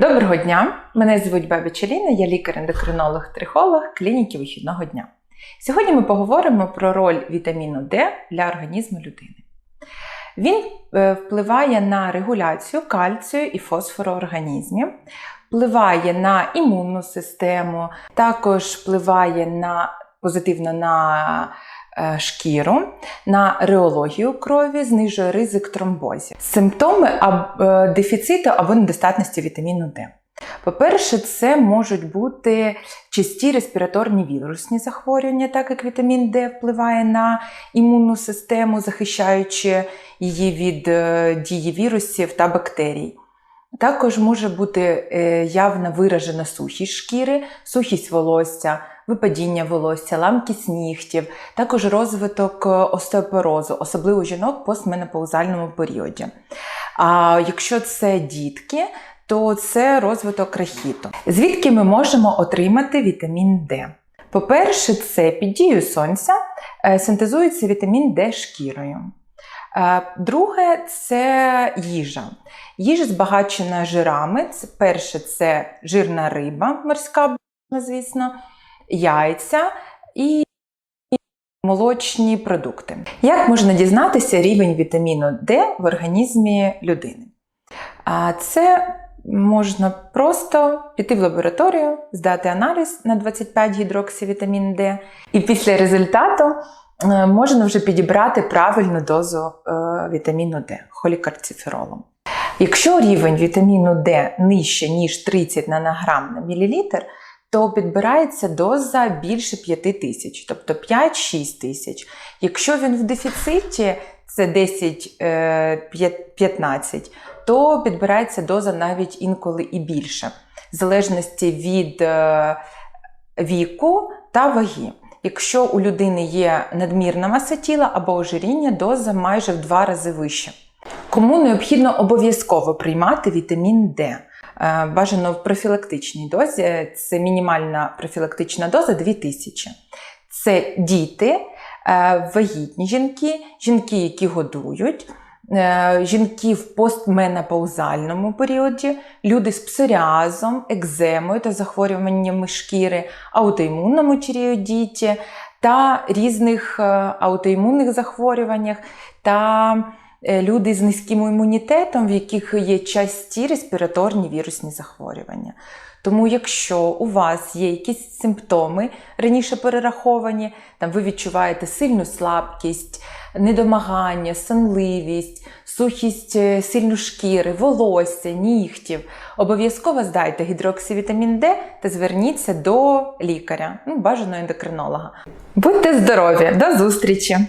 Доброго дня! Мене звуть Бабі Аліна, я лікар-ендокринолог-трихолог клініки вихідного дня. Сьогодні ми поговоримо про роль вітаміну Д для організму людини. Він е, впливає на регуляцію кальцію і фосфору в організмі, впливає на імунну систему, також впливає на, позитивно на шкіру, на реологію крові, знижує ризик тромбозів. Симптоми е, дефіциту або недостатності вітаміну Д. По-перше, це можуть бути часті респіраторні вірусні захворювання, так як вітамін Д впливає на імунну систему, захищаючи її від е, дії вірусів та бактерій. Також може бути е, явно виражена сухість шкіри, сухість волосся, випадіння волосся, ламкість нігтів, також розвиток е, остеопорозу, особливо жінок в постменопаузальному періоді. А якщо це дітки, то це розвиток рахіту. Звідки ми можемо отримати вітамін Д? По-перше, це під дією сонця е, синтезується вітамін Д шкірою. Е, Друге це їжа. Їжа збагачена жирами. Перше, це жирна риба, морська, звісно, яйця і молочні продукти. Як можна дізнатися рівень вітаміну Д в організмі людини? Це можна просто піти в лабораторію, здати аналіз на 25 гідроксивітамін Д, і після результату е, можна вже підібрати правильну дозу е, вітаміну Д холікарциферолу. Якщо рівень вітаміну Д нижче, ніж 30 нанограм на мілілітр, то підбирається доза більше 5 тисяч, тобто 5-6 тисяч. Якщо він в дефіциті, це 10-15, то підбирається доза навіть інколи і більше, в залежності від е, віку та ваги. Якщо у людини є надмірна маса тіла або ожиріння, доза майже в два рази вища. Кому необхідно обов'язково приймати вітамін Д? Е, Бажано в профілактичній дозі, це мінімальна профілактична доза 2000. Це діти, е, вагітні жінки, жінки, які годують, е, жінки в постменопаузальному періоді, люди з псоріазом, екземою та захворюваннями шкіри, аутоімунному тіреодіті та різних е, аутоімунних захворюваннях та е, люди з низьким імунітетом, в яких є часті респіраторні вірусні захворювання. Тому, якщо у вас є якісь симптоми раніше перераховані, там ви відчуваєте сильну слабкість, недомагання, сонливість, сухість е, сильну шкіри, волосся, нігтів, обов'язково здайте гідроксивітамін Д та зверніться до лікаря, ну, бажано ендокринолога. Будьте здорові, до зустрічі!